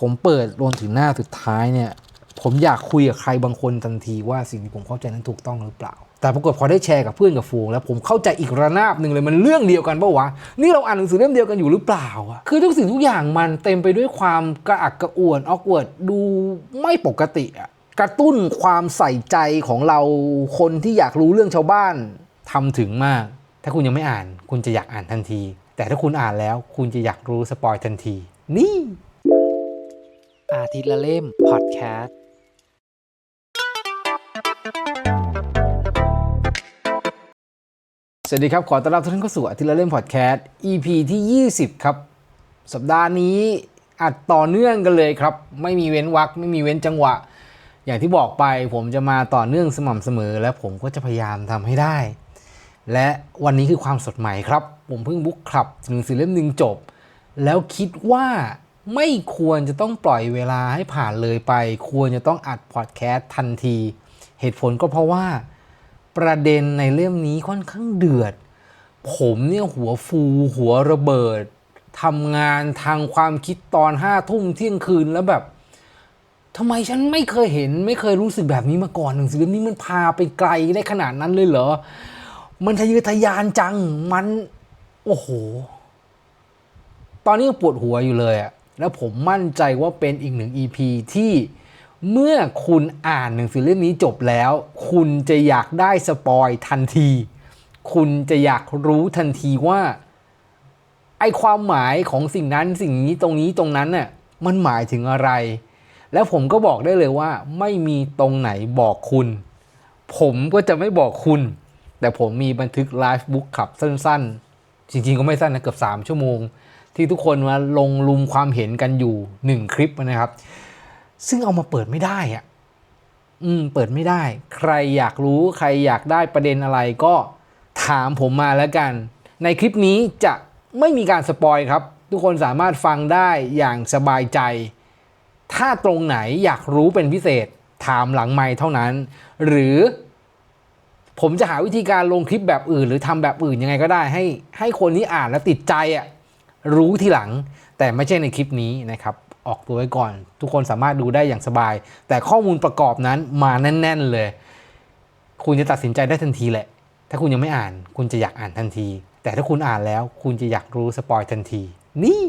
ผมเปิดรวมถึงหน้าสุดท้ายเนี่ย ผมอยากคุยกับใครบางคนทันทีว่าสิ่งที่ผมเข้าใจนั้นถูกต้องหรือเปล่า แต่ปรากฏพอได้แชร์กับเพื่อนกับฝูงแล้วผมเข้าใจอีกระนาบหนึ่งเลยมันเรื่องเดียวกันปะวะนี่เราอ่านหนังสือเล่มเดียวกันอยู่หรือเปล่าอะคือทุกสิ่งทุกอย่างมันเต็มไปด้วยความกระอักกระอ่วนออกเวิร์ดดูไม่ปกติอะกระตุ้นความใส่ใจของเราคนที่อยากรู้เรื่องชาวบ้านทำถึงมาก ถ้าคุณยังไม่อ่าน คุณจะอยากอ่านทันที แต่ถ้าคุณอ่านแล้วคุณจะอยากรู้สปอยทันที นี่ อาทิตย์ละเล่มพอดแคสต์สวัสดีครับ ขอต้อนรับทุกท่านเข้าสู่อาทิตย์ละเล่มพอดแคสต์ EP ที่ 20 ครับ สัปดาห์นี้อัดต่อเนื่องกันเลยครับ ไม่มีเว้นวรรคไม่มีเว้นจังหวะ อย่างที่บอกไปผมจะมาต่อเนื่องสม่ำเสมอ และผมก็จะพยายามทำให้ได้ และวันนี้คือความสดใหม่ครับ ผมเพิ่งบุ๊กคลับหนังสือเล่มหนึ่งจบ แล้วคิดว่า ไม่ควรจะต้องปล่อยเวลาให้ผ่านเลยไป ควรจะต้องอัดพอดแคสต์ทันที เหตุผลก็เพราะว่าประเด็นในเล่มนี้ค่อนข้างเดือด ผมเนี่ยหัวฟูหัวระเบิดทำงานทางความคิดตอนห้าทุ่มเที่ยงคืนแล้วแบบทำไมฉันไม่เคยเห็น ไม่เคยรู้สึกแบบนี้มาก่อนหนังสือเล่มนี้มันพาไปไกลได้ขนาดนั้นเลยเหรอ มันทะเยอทะยานจังมัน โอ้โห ตอนนี้ปวดหัวอยู่เลยอะ แล้วผมมั่นใจว่าเป็นอีกหนึ่ง EP ที่เมื่อคุณอ่านหนังสือเล่มนี้จบแล้ว คุณจะอยากได้สปอยทันที คุณจะอยากรู้ทันทีว่าไอความหมายของสิ่งนั้นสิ่งนี้ตรงนี้ตรงนั้นน่ะมันหมายถึงอะไร แล้วผมก็บอกได้เลยว่า ไม่มีตรงไหนบอกคุณ ผมก็จะไม่บอกคุณ แต่ผมมีบันทึกไลฟ์บุ๊กขับสั้น ๆ จริงๆก็ไม่สั้นนะเกือบ 3 ชั่วโมง ที่ทุกคนมาลงลุมความเห็นกันอยู่1คลิปนะครับ ซึ่งเอามาเปิดไม่ได้อะอืมเปิดไม่ได้ ใครอยากรู้ใครอยากได้ประเด็นอะไรก็ถามผมมาแล้วกัน ในคลิปนี้จะไม่มีการสปอยครับ ทุกคนสามารถฟังได้อย่างสบายใจ ถ้าตรงไหนอยากรู้เป็นพิเศษ ถามหลังไมค์เท่านั้น หรือผมจะหาวิธีการลงคลิปแบบอื่น หรือทำแบบอื่นยังไงก็ได้ ให้ให้คนที่อ่านแล้วติดใจอะ รู้ทีหลัง แต่ไม่ใช่ในคลิปนี้นะครับออกตัวไว้ก่อน ทุกคนสามารถดูได้อย่างสบาย แต่ข้อมูลประกอบนั้นมาแน่น ๆ เลย คุณจะตัดสินใจได้ทันทีแหละ ถ้าคุณยังไม่อ่าน คุณจะอยากอ่านทันที แต่ถ้าคุณอ่านแล้ว คุณจะอยากรู้สปอยทันที นี่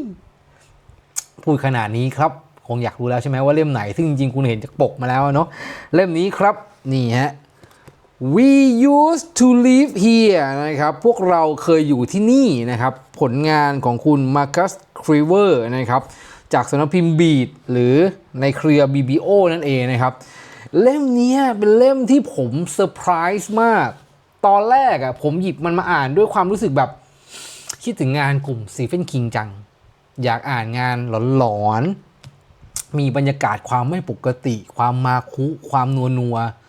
พูดขนาดนี้ครับ คงอยากรู้แล้วใช่ไหมว่าเล่มไหน ซึ่งจริงๆคุณเห็นจากปกมาแล้วเนาะเล่มนี้ครับนี่ฮะ We used to live here นะครับ พวกเราเคยอยู่ที่นี่นะครับ ผลงานของคุณมาร์คัสครีเวอร์นะครับ จากสำนักพิมพ์บีดหรือในเครือ BBO นั่นเองนะครับ เล่มนี้เป็นเล่มที่ผมเซอร์ไพรส์มาก ตอนแรกอะ่ะผมหยิบมันมาอ่านด้วยความรู้สึกแบบ คิดถึงงานกลุ่มซีเฟนคิงจัง อยากอ่านงานหลอนๆมีบรรยากาศความไม่ปกติ ความมาคุ ความนัวนัวๆ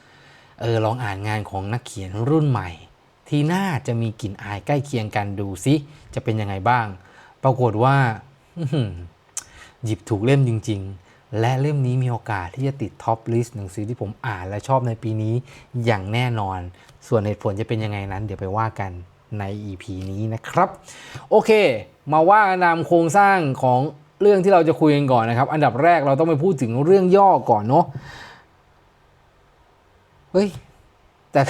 เออลองอ่านงานของนักเขียนรุ่นใหม่ ที่น่าจะมีกลิ่นอายใกล้เคียงกันดูซิจะเป็นยังไงบ้าง ปรากฏว่าหยิบถูกเล่มจริง ๆ และเล่มนี้มีโอกาสที่จะติดท็อปลิสต์หนังสือที่ผมอ่านและชอบในปีนี้อย่างแน่นอน ส่วนเหตุผลจะเป็นยังไงนั้น เดี๋ยวไปว่ากันใน EP นี้นะครับ โอเค มาว่ากันามโครงสร้างของเรื่องที่เราจะคุยกันก่อนนะครับ อันดับแรกเราต้องไปพูดถึงเรื่องย่อก่อนเนาะ เฮ้ย แต่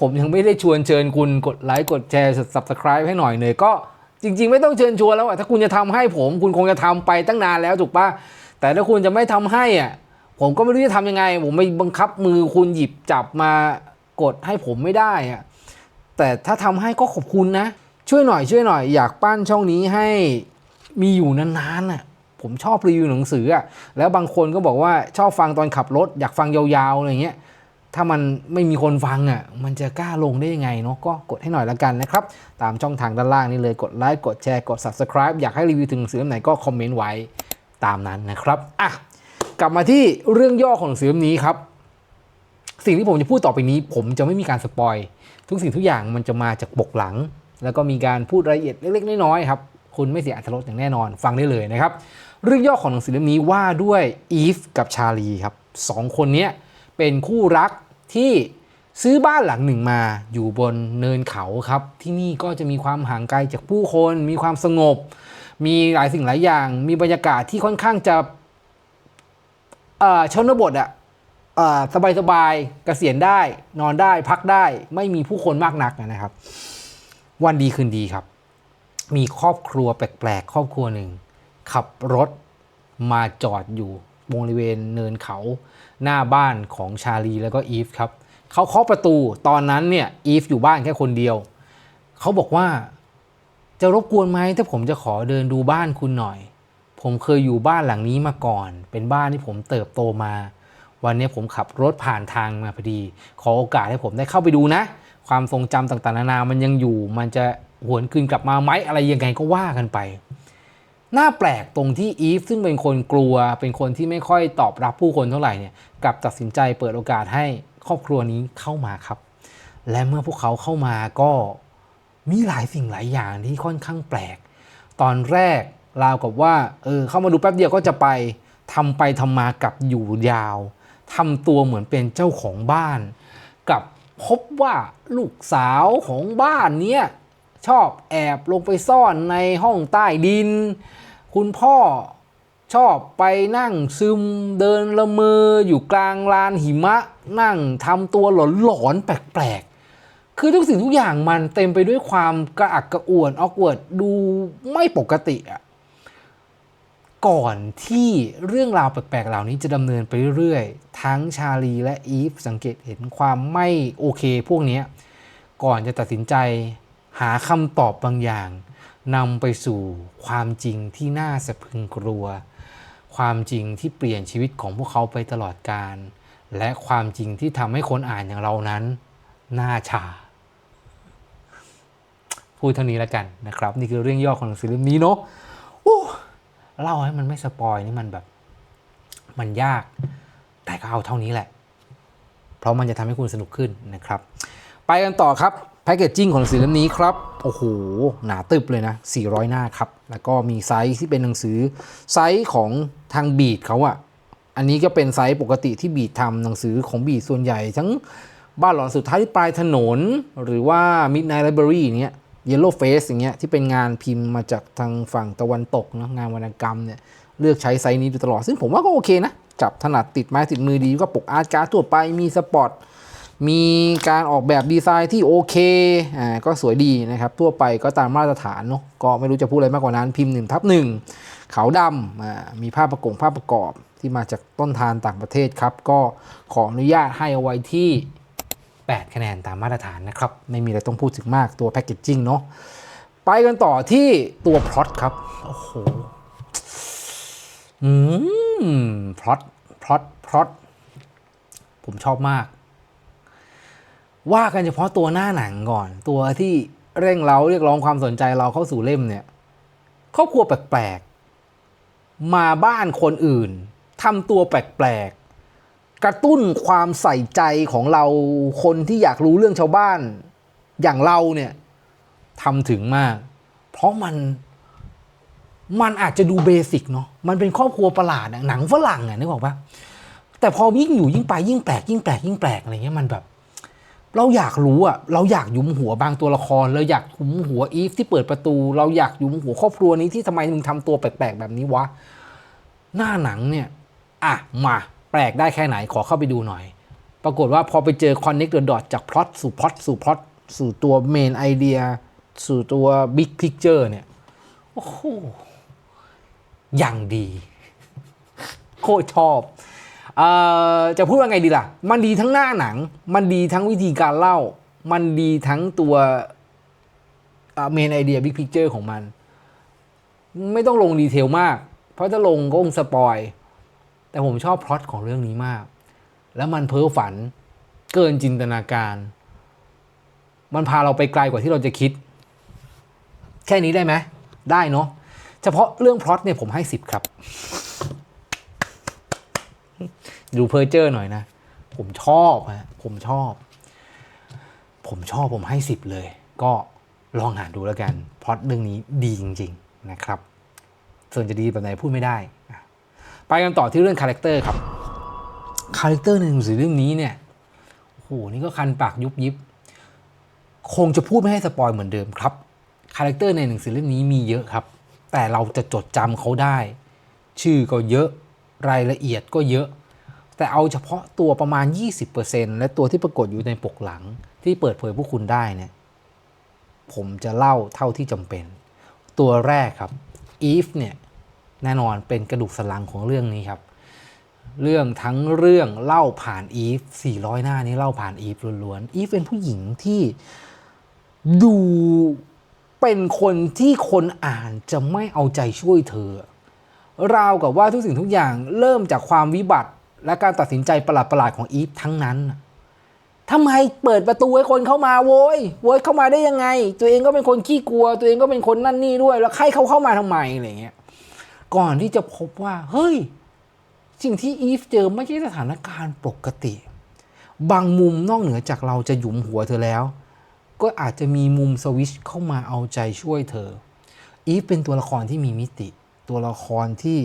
ผมยังไม่ได้ชวนเชิญคุณกดไลค์กดแชร์ subscribe ให้หน่อยเลยก็จริง ๆ ไม่ต้องเชิญชวนแล้วอะถ้าคุณจะทำให้ผมคุณคงจะทำไปตั้งนานแล้วถูกปะแต่ถ้าคุณจะไม่ทำให้อะผมก็ไม่รู้จะทำยังไง ผมไม่บังคับมือคุณหยิบจับมากดให้ผมไม่ได้อะแต่ถ้าทำให้ก็ขอบคุณนะ ช่วยหน่อยช่วยหน่อยอยากปั้นช่องนี้ให้มีอยู่นานๆน่ะผมชอบรีวิวหนังสืออะแล้วบางคนก็บอกว่าชอบฟังตอนขับรถ อยากฟังยาวๆอะไรเงี้ย ถ้ามันไม่มีคนฟังอะมันจะกล้าลงได้ยังไงเนาะก็กดให้หน่อยละกันนะครับ ตามช่องทางด้านล่างนี่เลยกดไลค์กดแชร์กด subscribe อยากให้รีวิวถึงหนังสือเล่มไหนก็คอมเมนต์ไว้ตามนั้นนะครับอะกลับมาที่เรื่องย่อของหนังสือเล่มนี้ครับ สิ่งที่ผมจะพูดต่อไปนี้ ผมจะไม่มีการสปอยทุกสิ่งทุกอย่างมันจะมาจากปกหลัง แล้วก็มีการพูดรายละเอียดเล็กๆน้อยๆครับคุณไม่เสียอรรถรสอย่างแน่นอนฟังได้เลยนะครับ เรื่องย่อของหนังสือเล่มนี้ว่าด้วยอีฟกับชาลีครับสองคนเนี้ย เป็นคู่รักที่ซื้อบ้านหลังหนึ่งมาอยู่บนเนินเขาครับ ที่นี่ก็จะมีความห่างไกลจากผู้คน มีความสงบ มีหลายสิ่งหลายอย่าง มีบรรยากาศที่ค่อนข้างจะเอ่อชนบทอะสบายสบายๆเกษียณได้ นอนได้พักได้ไม่มีผู้คนมากนักนะครับ วันดีคืนดีครับ มีครอบครัวแปลกๆ ครอบครัวหนึ่ง ขับรถมาจอดอยู่ บริเวณเนินเขาหน้าบ้านของชาลีแล้วก็อีฟครับเขาเคาะประตูตอนนั้นเนี่ยอีฟอยู่บ้านแค่คนเดียว เขาบอกว่าจะรบกวนไหมถ้าผมจะขอเดินดูบ้านคุณหน่อย ผมเคยอยู่บ้านหลังนี้มาก่อน เป็นบ้านที่ผมเติบโตมา วันนี้ผมขับรถผ่านทางมาพอดี ขอโอกาสให้ผมได้เข้าไปดูนะ ความทรงจำต่างๆ นานามันยังอยู่ มันจะหวนคืนกลับมาไหมอะไรยังไงก็ว่ากันไป น่าแปลกตรงที่อีฟซึ่งเป็นคนกลัว เป็นคนที่ไม่ค่อยตอบรับผู้คนเท่าไหร่เนี่ยกลับตัดสินใจเปิดโอกาสให้ครอบครัวนี้เข้ามาครับ และเมื่อพวกเขาเข้ามาก็มีหลายสิ่งหลายอย่างที่ค่อนข้างแปลก ตอนแรกราวกับว่าเออเข้ามาดูแป๊บเดียวก็จะไปทำไปทำมากับอยู่ยาวทำตัวเหมือนเป็นเจ้าของบ้าน กับพบว่าลูกสาวของบ้านเนี้ย ชอบแอบลงไปซ่อนในห้องใต้ดิน คุณพ่อชอบไปนั่งซึมเดินละเมออยู่กลางลานหิมะ นั่งทำตัวหลอนๆแปลกๆ คือทุกสิ่งทุกอย่างมันเต็มไปด้วยความกระอักกระอ่วนออกเวิร์ดดูไม่ปกติอะก่อนที่เรื่องราวแปลกๆ เหล่านี้จะดำเนินไปเรื่อยๆ ทั้งชาลีและอีฟสังเกตเห็นความไม่โอเคพวกนี้ก่อนจะตัดสินใจ หาคำตอบบางอย่างนำไปสู่ความจริงที่น่าสะพึงกลัว ความจริงที่เปลี่ยนชีวิตของพวกเขาไปตลอดกาลและความจริงที่ทำให้คนอ่านอย่างเรานั้นหน้าชาพูดเท่านี้แล้วกันนะครับ นี่คือเรื่องย่อของหนังสือเล่มนี้เนาะโอ้เล่าให้มันไม่สปอยนี่มันแบบ มันยาก แต่ก็เอาเท่านี้แหละ เพราะมันจะทำให้คุณสนุกขึ้นนะครับ ไปกันต่อครับ แพคเกจจิ้งของหนังสือเล่มนี้ครับ โอ้โห หนาตึบเลยนะ 400 หน้าครับ แล้วก็มีไซส์ที่เป็นหนังสือไซส์ของทางบีดเขาอะอันนี้ก็เป็นไซส์ปกติที่บีดทำหนังสือของบีดส่วนใหญ่ ทั้งบ้านหลอนสุดท้ายที่ปลายถนน หรือว่า Midnight Library เนี้ย Yellow Face อย่างเงี้ยที่เป็นงานพิมพ์มาจากทางฝั่งตะวันตกนะงานวรรณกรรมเนี่ยเลือกใช้ไซส์นี้โดยตลอด ซึ่งผมว่าก็โอเคนะ จับถนัดติดไม้ติดมือดีก็ปกอาร์ตการ์ดทั่วไปมีสปอต มีการออกแบบดีไซน์ที่โอเค อ่า ก็สวยดีนะครับ ทั่วไปก็ตามมาตรฐานเนาะ ก็ไม่รู้จะพูดอะไรมากกว่านั้น พิมพ์หนึ่งทับหนึ่งขาวดำอ่า มีภาพประกงภาพประกอบที่มาจากต้นทานต่างประเทศครับ ก็ขออนุญาตให้เอาไว้ที่ 8 คะแนนตามมาตรฐานนะครับ ไม่มีอะไรต้องพูดถึงมากตัวแพคเกจจิ้งเนาะ ไปกันต่อที่ตัวพล็อตครับ โอ้โห อืม พล็อต พล็อต พล็อต ผมชอบมาก ว่ากันเฉพาะตัวหน้าหนังก่อน ตัวที่เร่งเราเรียกร้องความสนใจเราเข้าสู่เล่มเนี่ยครอบครัวแปลกๆ มาบ้านคนอื่นทำตัวแปลกๆ กระตุ้นความใส่ใจของเราคนที่อยากรู้เรื่องชาวบ้าน อย่างเราเนี่ยทำถึงมาก เพราะมันมันอาจจะดูเบสิกเนาะมันเป็นครอบครัวประหลาดหนังฝรั่งอะนึกออกปะแต่พอยิ่งอยู่ยิ่งไปยิ่งแปลกยิ่งแปลกยิ่งแปลกอะไรเงี้ยมันแบบ เราอยากรู้อะเราอยากยุมหัวบางตัวละคร เราอยากยุมหัวอีฟที่เปิดประตู เราอยากยุมหัวครอบครัวนี้ที่ทำไมมึงทำตัวแปลกๆแบบนี้วะ หน้าหนังเนี่ย อะ มาแปลกได้แค่ไหนขอเข้าไปดูหน่อย ปรากฏว่าพอไปเจอ connect the dot จากพล็อตสู่พล็อตสู่พล็อตสู่ตัวเมนไอเดียสู่ตัว big picture เนี่ย โอ้โหอย่างดี โคตรชอบ จะพูดว่าไงดีล่ะ มันดีทั้งหน้าหนัง มันดีทั้งวิธีการเล่า มันดีทั้งตัวเมนไอเดียบิ๊กพิกเจอร์ของมัน ไม่ต้องลงดีเทลมาก เพราะถ้าลงก็คงสปอย แต่ผมชอบพล็อตของเรื่องนี้มาก แล้วมันเพ้อฝันเกินจินตนาการ มันพาเราไปไกลกว่าที่เราจะคิด แค่นี้ได้ไหม ได้เนาะ เฉพาะเรื่องพล็อตเนี่ยผมให้สิบครับ ดูเพอร์เจอร์หน่อยนะ ผมชอบฮะผมชอบ ผมชอบผมให้สิบเลย ก็ลองหาดูแล้วกันพล็อตเรื่องนี้ดีจริง ๆ นะครับ ส่วนจะดีแบบไหนพูดไม่ได้ ไปกันต่อที่เรื่องคาแรคเตอร์ครับคาแรคเตอร์ในหนังสือเรื่องนี้เนี่ยโอ้โหนี่ก็คันปากยุบยิบคงจะพูดไม่ให้สปอยเหมือนเดิมครับคาแรคเตอร์ในหนังสือเล่มนี้มีเยอะครับ แต่เราจะจดจำเขาได้ ชื่อก็เยอะ รายละเอียดก็เยอะ แต่เอาเฉพาะตัวประมาณ 20%และตัวที่ปรากฏอยู่ในปกหลังที่เปิดเผยพวกคุณได้เนี่ยผมจะเล่าเท่าที่จำเป็น ตัวแรกครับอีฟเนี่ยแน่นอนเป็นกระดูกสันหลังของเรื่องนี้ครับ เรื่องทั้งเรื่องเล่าผ่านอีฟ 400 หน้านี้เล่าผ่านอีฟล้วนๆอีฟเป็นผู้หญิงที่ดูเป็นคนที่คนอ่านจะไม่เอาใจช่วยเธอ ราวกับว่าทุกสิ่งทุกอย่างเริ่มจากความวิบัติ และการตัดสินใจประหลาดๆของอีฟทั้งนั้นทำไมเปิดประตูให้คนเข้ามาโวยโวยเข้ามาได้ยังไง ตัวเองก็เป็นคนขี้กลัว ตัวเองก็เป็นคนนั่นนี่ด้วย แล้วใครเขาเข้ามาทำไมอะไรเงี้ย ก่อนที่จะพบว่า เฮ้ย สิ่งที่อีฟเจอไม่ใช่สถานการณ์ปกติ บางมุมนอกเหนือจากเราจะหยุมหัวเธอแล้ว ก็อาจจะมีมุมสวิชเข้ามาเอาใจช่วยเธอ อีฟเป็นตัวละครที่มีมิติ ตัวละครที่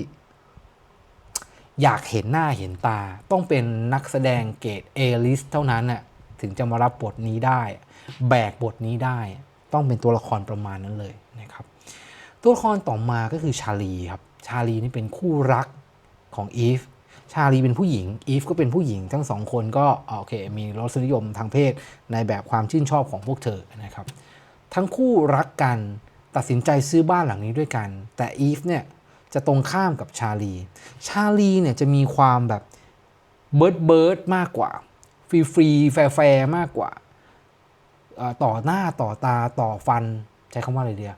อยากเห็นหน้าเห็นตา ต้องเป็นนักแสดงเกรด A-list เท่านั้นน่ะถึงจะมารับบทนี้ได้ แบกบทนี้ได้ ต้องเป็นตัวละครประมาณนั้นเลยนะครับ ตัวละครต่อมาก็คือชาลีครับ ชาลีนี่เป็นคู่รักของอีฟ ชาลีเป็นผู้หญิง อีฟก็เป็นผู้หญิง ทั้งสองคนก็โอเค มีรสนิยมทางเพศในแบบความชื่นชอบของพวกเธอนะครับ ทั้งคู่รักกัน ตัดสินใจซื้อบ้านหลังนี้ด้วยกัน แต่อีฟเนี่ยจะตรงข้ามกับชาลี ชาลีเนี่ยจะมีความแบบเบิร์ดเบิร์ดมากกว่า ฟรีฟรีแฟร์แฟร์มากกว่า ต่อหน้าต่อตาต่อฟัน ใช้คำว่าอะไรเดีย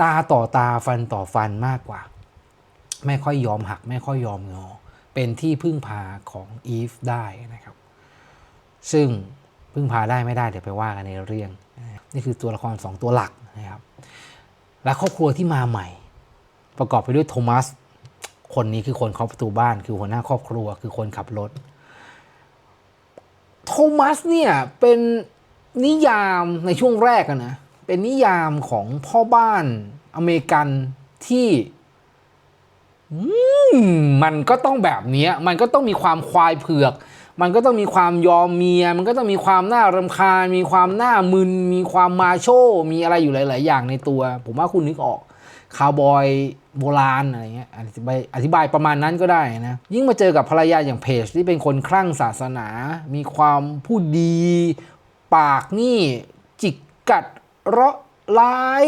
ตาต่อตาฟันต่อฟันมากกว่า ไม่ค่อยยอมหัก ไม่ค่อยยอมงอ เป็นที่พึ่งพาของอีฟได้นะครับ ซึ่งพึ่งพาได้ไม่ได้เดี๋ยวไปว่ากันในเรื่อง นี่คือตัวละครสองตัวหลัก นะครับและครอบครัวที่มาใหม่ ประกอบไปด้วยโทมัส คนนี้คือคนเคาะประตูบ้าน คือหัวหน้าครอบครัวคือคนขับรถ โทมัสเนี่ยเป็นนิยามในช่วงแรกนะ เป็นนิยามของพ่อบ้านอเมริกันที่มมันก็ต้องแบบนี้มันก็ต้องมีความควายเผือก มันก็ต้องมีความยอมเมีย มันก็ต้องมีความน่ารำคาญ มีความน่ามึน มีความมาโชมีอะไรอยู่หลาย ๆ อย่างในตัว ผมว่าคุณนึกออกคาวบอยโบราณอะไรเงี้ยอธิบายอธิบายประมาณนั้นก็ได้นะ ยิ่งมาเจอกับภรรยาอย่างเพจที่เป็นคนคลั่งศาสนา มีความพูดดี ปากนี่ จิกกัดเราะร้าย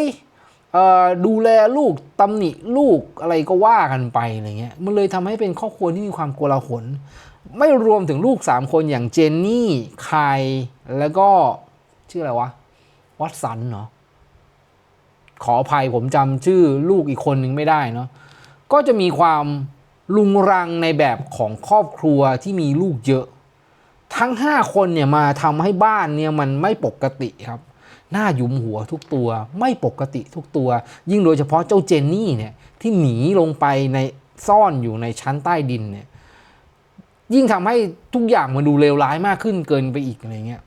เอ่อดูแลลูกตำหนิลูกอะไรก็ว่ากันไปอะไรเงี้ยมันเลยทำให้เป็นครอบครัวที่มีความโกลาหล ไม่รวมถึงลูก 3 คนอย่างเจนนี่ไคายแล้วก็ ชื่ออะไรวะ วัตสันเนาะขออภัยผมจำชื่อลูกอีกคนนึงไม่ได้เนาะก็จะมีความลุงรังในแบบของครอบครัวที่มีลูกเยอะ ทั้ง 5 คนเนี่ยมาทำให้บ้านเนี่ยมันไม่ปกติครับ หน้าหยุมหัวทุกตัวไม่ปกติทุกตัว ยิ่งโดยเฉพาะเจ้าเจนนี่เนี่ยที่หนีลงไปในซ่อนอยู่ในชั้นใต้ดินเนี่ย ยิ่งทำให้ทุกอย่างมันดูเลวร้ายมากขึ้นเกินไปอีกอะไรเงี้ย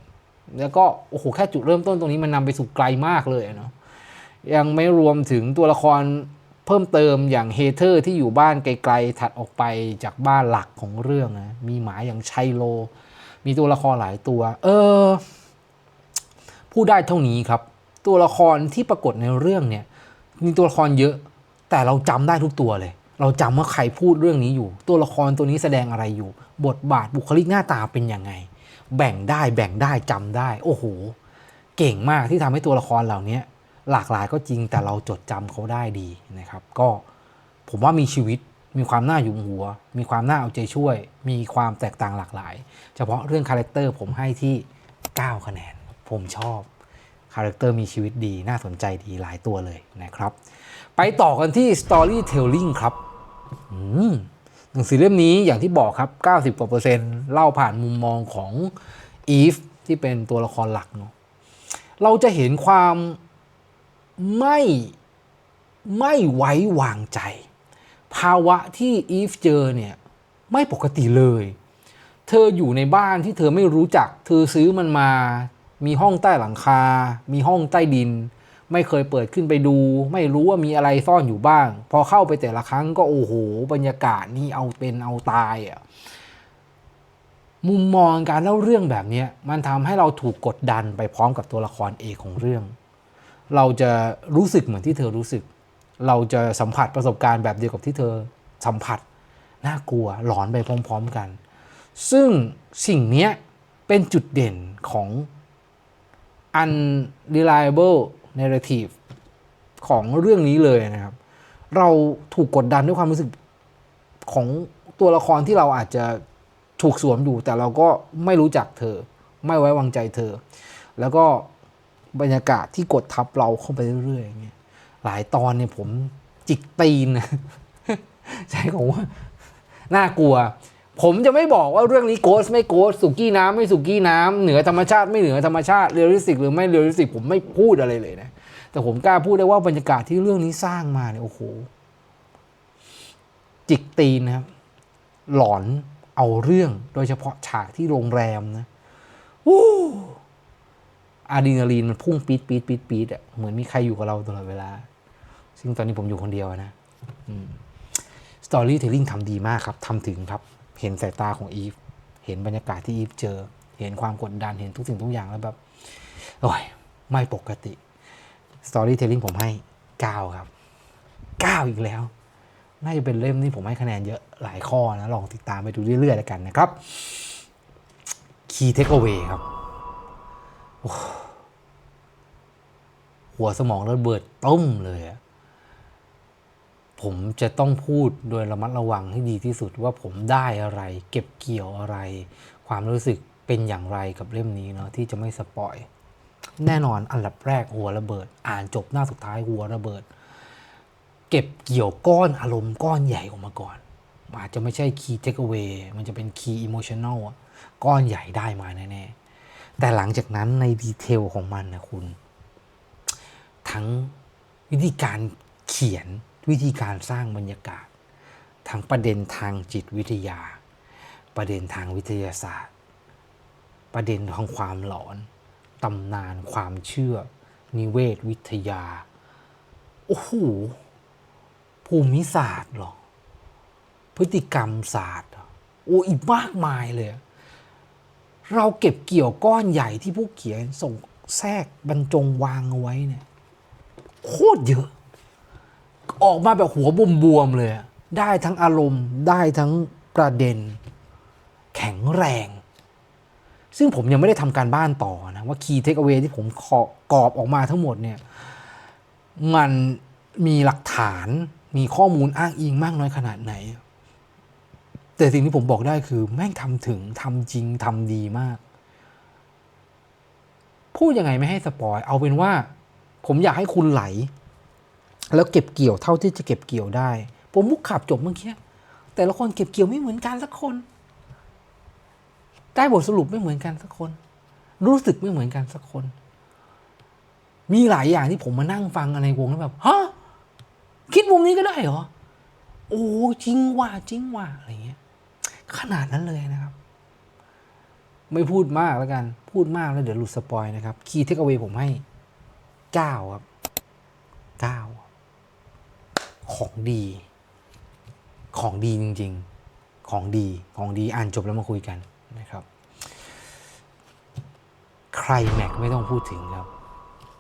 แล้วก็โอ้โหแค่จุดเริ่มต้นตรงนี้มันนำไปสู่ไกลมากเลยเนาะยังไม่รวมถึงตัวละครเพิ่มเติมอย่างเฮเธอร์ที่อยู่บ้านไกลๆถัดออกไปจากบ้านหลักของเรื่องนะมีหมาอย่างชัยโล มีตัวละครหลายตัว เออพูดได้เท่านี้ครับ ตัวละครที่ปรากฏในเรื่องเนี่ย มีตัวละครเยอะ แต่เราจำได้ทุกตัวเลย เราจำว่าใครพูดเรื่องนี้อยู่ ตัวละครตัวนี้แสดงอะไรอยู่ บทบาทบุคลิกหน้าตาเป็นยังไง แบ่งได้แบ่งได้จำได้ โอ้โห เก่งมากที่ทำให้ตัวละครเหล่านี้หลากหลายก็จริงแต่เราจดจำเขาได้ดีนะครับ ก็ผมว่ามีชีวิตมีความน่าหยุมหัว มีความน่าเอาใจช่วย มีความแตกต่างหลากหลาย เฉพาะเรื่องคาแรคเตอร์ผมให้ที่ 9 คะแนน ผมชอบคาแรคเตอร์มีชีวิตดีน่าสนใจดีหลายตัวเลยนะครับ ไปต่อกันที่ Storytelling ครับ หนังสือเล่มนี้อย่างที่บอกครับ 90กว่าเปอร์เซ็นต์เล่าผ่านมุมมองของอีฟที่เป็นตัวละครหลักเนาะเราจะเห็นความไม่ไม่ไว้วางใจ ภาวะที่อีฟเจอเนี่ยไม่ปกติเลย เธออยู่ในบ้านที่เธอไม่รู้จัก เธอซื้อมันมา มีห้องใต้หลังคา มีห้องใต้ดิน ไม่เคยเปิดขึ้นไปดู ไม่รู้ว่ามีอะไรซ่อนอยู่บ้าง พอเข้าไปแต่ละครั้งก็โอ้โห บรรยากาศนี่เอาเป็นเอาตายอะ่ะมุมมองการเล่าเรื่องแบบนี้มันทำให้เราถูกกดดันไปพร้อมกับตัวละครเอกของเรื่อง เราจะรู้สึกเหมือนที่เธอรู้สึก เราจะสัมผัสประสบการณ์แบบเดียวกับที่เธอสัมผัสน่ากลัวหลอนไปพร้อม ๆกัน ซึ่งสิ่งนี้เป็นจุดเด่นของ unreliable narrative ของเรื่องนี้เลยนะครับ เราถูกกดดันด้วยความรู้สึกของตัวละครที่เราอาจจะถูกสวมอยู่ แต่เราก็ไม่รู้จักเธอ ไม่ไว้วางใจเธอ แล้วก็บรรยากาศที่กดทับเราเข้าไปเรื่อยๆอย่างเงี้ยหลายตอนเนี่ยผมจิกตีนนะใช้คำว่าน่ากลัว ผมจะไม่บอกว่าเรื่องนี้โกสไม่โกสสุกี้น้ำไม่สุกี้น้ำเหนือธรรมชาติไม่เหนือธรรมชาติเรียลลิสติกหรือไม่เรียลลิสติกผมไม่พูดอะไรเลยนะ แต่ผมกล้าพูดได้ว่าบรรยากาศที่เรื่องนี้สร้างมาเนี่ยโอ้โหจิกตีนนะครับ หลอนเอาเรื่องโดยเฉพาะฉากที่โรงแรมนะวู้อะดรีนาลีนมันพุ่งปี๊ดปี๊ดปี๊ดปี๊ดอะเหมือนมีใครอยู่กับเราตลอดเวลา ซึ่งตอนนี้ผมอยู่คนเดียวนะสตอรี่เทลลิ่งทำดีมากครับทำถึงครับ เห็นสายตาของอีฟ เห็นบรรยากาศที่อีฟเจอ เห็นความกดดัน เห็นทุกสิ่งทุกอย่างแล้วแบบ โอ้ย ไม่ปกติ สตอรี่เทลลิ่งผมให้ 9 ครับ 9 อีกแล้ว น่าจะเป็นเล่มที่ผมให้คะแนนเยอะหลายข้อนะ ลองติดตามไปดูเรื่อยๆแล้วกันนะครับ Key Takeaway ครับ หัวสมองระเบิดต้มเลยอะ ผมจะต้องพูดโดยระมัดระวังให้ดีที่สุดว่าผมได้อะไร เก็บเกี่ยวอะไร ความรู้สึกเป็นอย่างไรกับเล่มนี้เนาะที่จะไม่สปอยแน่นอนอันดับแรกหัวระเบิด อ่านจบหน้าสุดท้ายหัวระเบิด เก็บเกี่ยวก้อนอารมณ์ก้อนใหญ่ออกมาก่อน อาจจะไม่ใช่คีย์เทคเ a เวมันจะเป็นคีย์อิโมชัน a ลก้อนใหญ่ได้มาแน่ๆแต่หลังจากนั้นในดีเทลของมันนะคุณ ทั้งวิธีการเขียน วิธีการสร้างบรรยากาศทั้งประเด็นทางจิตวิทยา ประเด็นทางวิทยาศาสตร์ ประเด็นทางความหลอนตำนานความเชื่อ นิเวศวิทยา โอ้โหภูมิศาสตร์หรอ พฤติกรรมศาสตร์โอ้อีกมากมายเลย เราเก็บเกี่ยวก้อนใหญ่ที่ผู้เขียนส่งแทรกบรรจงวางเอาไว้เนี่ยโคตรเยอะ ออกมาแบบหัวบวมๆเลยได้ทั้งอารมณ์ได้ทั้งประเด็น แข็งแรง ซึ่งผมยังไม่ได้ทำการบ้านต่อนะ ว่าคีย์เทคเอา a y ที่ผมกรอบออกมาทั้งหมดเนี่ยมันมีหลักฐานมีข้อมูลอ้างอิงมากน้อยขนาดไหน แต่สิ่งที่ผมบอกได้คือ แม่งทำถึงทำจริงทำดีมาก พูดยังไงไม่ให้สปอย เอาเป็นว่า ผมอยากให้คุณไหล แล้วเก็บเกี่ยวเท่าที่จะเก็บเกี่ยวได้ ผมมุกขับจบเมื่อกี้แต่ละคนเก็บเกี่ยวไม่เหมือนกันสักคน ได้บทสรุปไม่เหมือนกันสักคน รู้สึกไม่เหมือนกันสักคน มีหลายอย่างที่ผมมานั่งฟังอะไรวงแล้วแบบฮะคิดมุมนี้ก็ได้เหรอ โอ้จริงว่าจริงว่าอะไรเงี้ย ขนาดนั้นเลยนะครับ ไม่พูดมากแล้วกัน พูดมากแล้วเดี๋ยวหลุดสปอยนะครับ คีย์เทคเอา a y ผมให้เก้าครับเก้า ของดี ของดีจริง ๆ ของดี ของดีอ่านจบแล้วมาคุยกันนะครับ ใครแม็กไม่ต้องพูดถึงครับ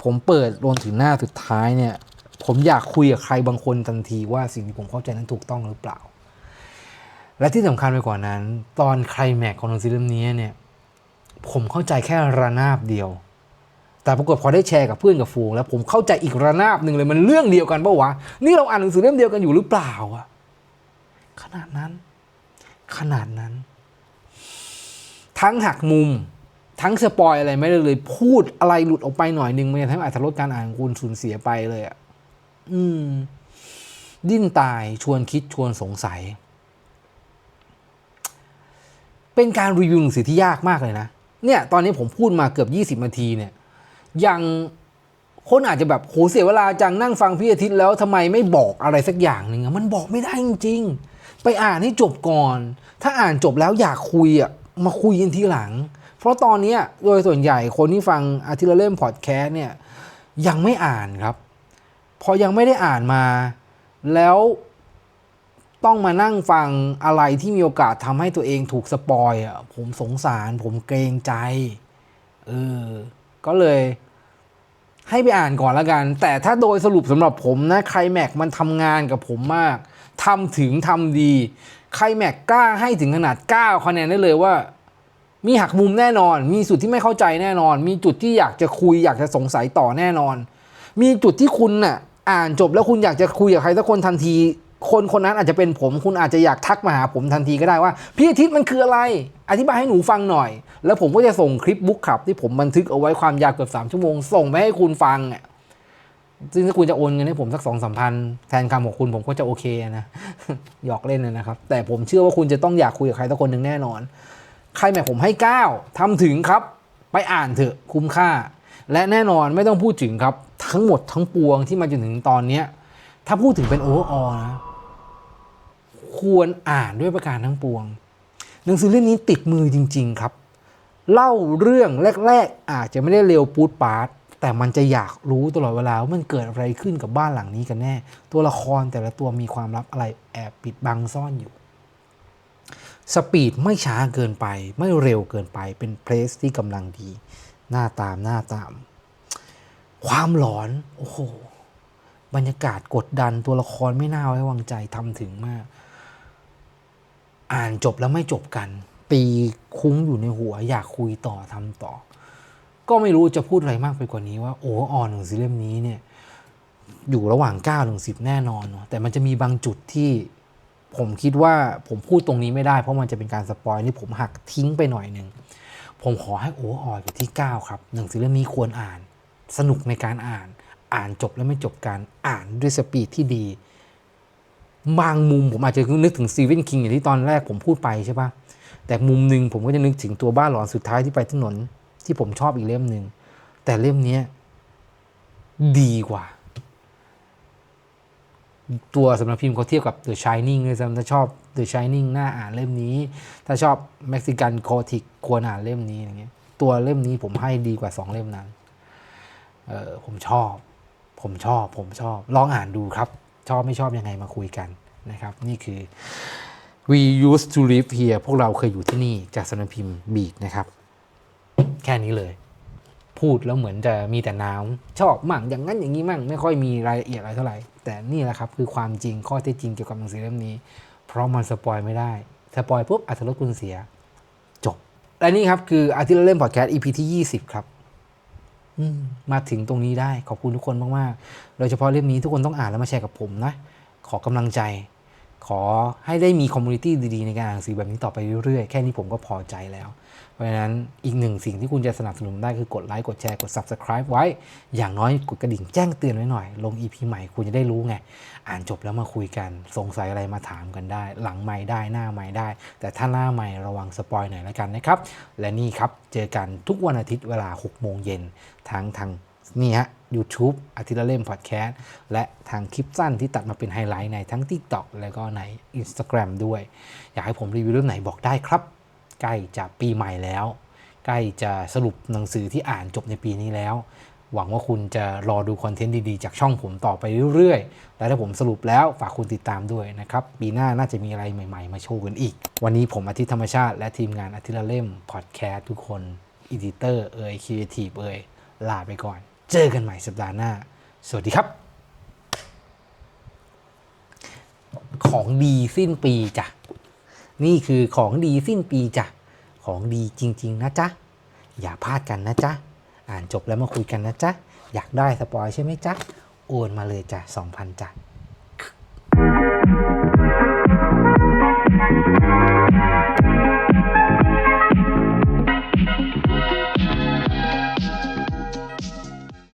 ผมเปิดรวมถึงหน้าสุดท้ายเนี่ย ผมอยากคุยกับใครบางคนทันทีว่าสิ่งที่ผมเข้าใจนั้นถูกต้องหรือเปล่า และที่สำคัญไปกว่านั้น ตอนใครแม็กของหนังสือเล่มนี้เนี่ย ผมเข้าใจแค่ระนาบเดียว แต่ปรากฏพอได้แชร์กับเพื่อนกับฟูงแล้วผมเข้าใจอีกระนาบหนึ่งเลยมันเรื่องเดียวกันปะวะนี่เราอ่านหนังสือเล่มเดียวกันอยู่หรือเปล่าอะขนาดนั้น ขนาดนั้น ทั้งหักมุม ทั้งสปอยอะไรไม่ได้เลย พูดอะไรหลุดออกไปหน่อยหนึ่งมันจะทำให้อัตรสการอ่านของคุณสูญเสียไปเลยอะอืม ดิ้นตายชวนคิดชวนสงสัย เป็นการรีวิวหนังสือที่ยากมากเลยนะเนี่ย ตอนนี้ผมพูดมาเกือบ 20นาทีเนี่ย อยังคนอาจจะแบบโหเสียเวลาจังนั่งฟังพี่อาทิตย์แล้วทำไมไม่บอกอะไรสักอย่างหนึ่งอะมันบอกไม่ได้จริง ๆ ไปอ่านให้จบก่อน ถ้าอ่านจบแล้วอยากคุยอะมาคุยกันทีหลัง เพราะตอนนี้โดยส่วนใหญ่คนที่ฟังอาทิตย์ละเล่มพอดแคสต์เนี่ยยังไม่อ่านครับ พอยังไม่ได้อ่านมา แล้วต้องมานั่งฟังอะไรที่มีโอกาสทำให้ตัวเองถูกสปอยอะผมสงสารผมเกรงใจเออก็เลย ให้ไปอ่านก่อนละกัน แต่ถ้าโดยสรุปสำหรับผมนะใครแม็กมันทำงานกับผมมากทำถึงทำดีใครแม็กกล้าให้ถึงขนาด9คะแนนได้เลยว่า มีหักมุมแน่นอน มีจุดที่ไม่เข้าใจแน่นอน มีจุดที่อยากจะคุยอยากจะสงสัยต่อแน่นอน มีจุดที่คุณน่ะอ่านจบแล้วคุณอยากจะคุยกับใครสักคนทันที คนคนนั้นอาจจะเป็นผม คุณอาจจะอยากทักมาหาผมทันทีก็ได้ว่า พี่อาทิตย์มันคืออะไร อธิบายให้หนูฟังหน่อย แล้วผมก็จะส่งคลิปบุ๊กขับ ที่ผมบันทึกเอาไว้ความยาวเกือบสามชั่วโมง ส่งไปให้คุณฟังอะซึ่งถ้าคุณจะโอนเงินให้ผมสักสองสามพันแทนคำของคุณผมก็จะโอเคนะหยอกเล่นนะครับ แต่ผมเชื่อว่าคุณจะต้องอยากคุยกับใครสักคนหนึ่งแน่นอน ใครแม็กผมให้ 9ทำถึงครับ ไปอ่านเถอะคุ้มค่า และแน่นอนไม่ต้องพูดถึงครับ ทั้งหมดทั้งปวงที่มาจนถึงตอนเนี้ยถ้าพูดถึงเป็นโอเวอร์ออนะ ควรอ่านด้วยประการทั้งปวง หนังสือเล่มนี้ติดมือจริง ๆครับ เล่าเรื่องแรก ๆ อาจจะไม่ได้เร็วปูดปาดแต่มันจะอยากรู้ตลอดเวลาว่ามันเกิดอะไรขึ้นกับบ้านหลังนี้กันแน่ ตัวละครแต่ละตัวมีความลับอะไรแอบปิดบังซ่อนอยู่ สปีดไม่ช้าเกินไป ไม่เร็วเกินไปเป็นเพลสที่กำลังดี หน้าตามหน้าตาม ความหลอน โอ้โห บรรยากาศกดดันตัวละครไม่น่าไว้วางใจทำถึงมาก อ่านจบแล้วไม่จบกัน ตีคุ้งอยู่ในหัว อยากคุยต่อทำต่อ ก็ไม่รู้จะพูดอะไรมากไปกว่านี้ว่าโอ้ออนหนังสือเล่มนี้เนี่ยอยู่ระหว่าง9ถึง10 แน่นอนเนาะแต่มันจะมีบางจุดที่ผมคิดว่าผมพูดตรงนี้ไม่ได้ เพราะมันจะเป็นการสปอยนี่ผมหักทิ้งไปหน่อยหนึ่งผมขอให้โอเวอออลอยู่ที่ 9 ครับหนังสือเล่มนี้ควรอ่าน สนุกในการอ่าน อ่านจบแล้วไม่จบการอ่านด้วยสปีดที่ดี บางมุมผมอาจจะนึกถึงซีเวนคิงอย่างที่ตอนแรกผมพูดไปใช่ปะแต่มุมหนึ่งผมก็จะนึกถึงตัวบ้านหลอนสุดท้ายที่ไปถนน ที่ผมชอบอีกเล่มหนึ่งแต่เล่มนี้ดีกว่า ตัวสำนักพิมพ์เขาเทียบกับ The Shining เลยซ้ำถ้าชอบ The Shining น่าอ่านเล่มนี้ ถ้าชอบ Mexican Gothic ควรอ่านเล่มนี้อย่างเงี้ยตัวเล่มนี้ผมให้ดีกว่าสองเล่มนั้น เออผมชอบ ผมชอบ ผมชอบ ลองอ่านดูครับ ชอบไม่ชอบยังไงมาคุยกันนะครับ นี่คือ we used to live here พวกเราเคยอยู่ที่นี่จากสำนักพิมพ์บีดนะครับ แค่นี้เลย พูดแล้วเหมือนจะมีแต่น้ำชอบมั่งอย่างนั้นอย่างนี้มั่ง ไม่ค่อยมีรายละเอียดอะไรเท่าไหร่ แต่นี่แหละครับคือความจริงข้อเท็จจริงเกี่ยวกับหนังสือเล่มนี้ เพราะมันสปอยไม่ได้ สปอยปุ๊บอัตรสคุณเสีย จบ และนี่ครับคืออาทิตย์เล่มพอดแคสต์ EP ที่ 20 ครับ มาถึงตรงนี้ได้ขอบคุณทุกคนมากๆ โดยเฉพาะเล่มนี้ทุกคนต้องอ่านแล้วมาแชร์กับผมนะ ขอกำลังใจ ขอให้ได้มีคอมมูนิตี้ดีๆ ในการอ่านสือแบบนี้ต่อไปเรื่อยๆ แค่นี้ผมก็พอใจแล้ว เพราะฉะนั้นอีกหนึ่งสิ่งที่คุณจะสนับสนุนได้คือกดไลค์กดแชร์กด Subscribe ไว้ อย่างน้อยกดกระดิ่งแจ้งเตือนไว้หน่อย ลง EP ใหม่คุณจะได้รู้ไง อ่านจบแล้วมาคุยกัน สงสัยอะไรมาถามกันได้ หลังไม่ได้หน้าไม่ได้ แต่ถ้าหน้าไม่ระวังสปอยหน่อยแล้วกันนะครับและนี่ครับเจอกันทุกวันอาทิตย์เวลา6โมงเย็นทั้งทาง นี่ฮะ YouTube อาทิตย์ละเล่มพอดแคสต์และทางคลิปสั้นที่ตัดมาเป็นไฮไลท์ในทั้ง TikTok แล้วก็ใน Instagram ด้วย อยากให้ผมรีวิวเรื่องไหนบอกได้ครับ ใกล้จะปีใหม่แล้ว ใกล้จะสรุปหนังสือที่อ่านจบในปีนี้แล้ว หวังว่าคุณจะรอดูคอนเทนต์ดีๆ จากช่องผมต่อไปเรื่อยๆ และถ้าผมสรุปแล้วฝากคุณติดตามด้วยนะครับ ปีหน้าน่าจะมีอะไรใหม่ๆ มาโชว์กันอีก วันนี้ผมอาทิตย์ธรรมชาติและทีมงานอาทิตย์ละเล่มพอดแคสต์ทุกคนอีดิเตอร์เอ่ยครีเอทีฟเอ่ยลาไปก่อน เจอกันใหม่สัปดาห์หน้า สวัสดีครับ ของดีสิ้นปีจ้ะ นี่คือของดีสิ้นปีจ้ะ ของดีจริง ๆ นะจ๊ะ อย่าพลาดกันนะจ๊ะ อ่านจบแล้วมาคุยกันนะจ๊ะ อยากได้สปอยใช่ไหมจ๊ะ โอนมาเลยจ้ะ2,000จ้ะ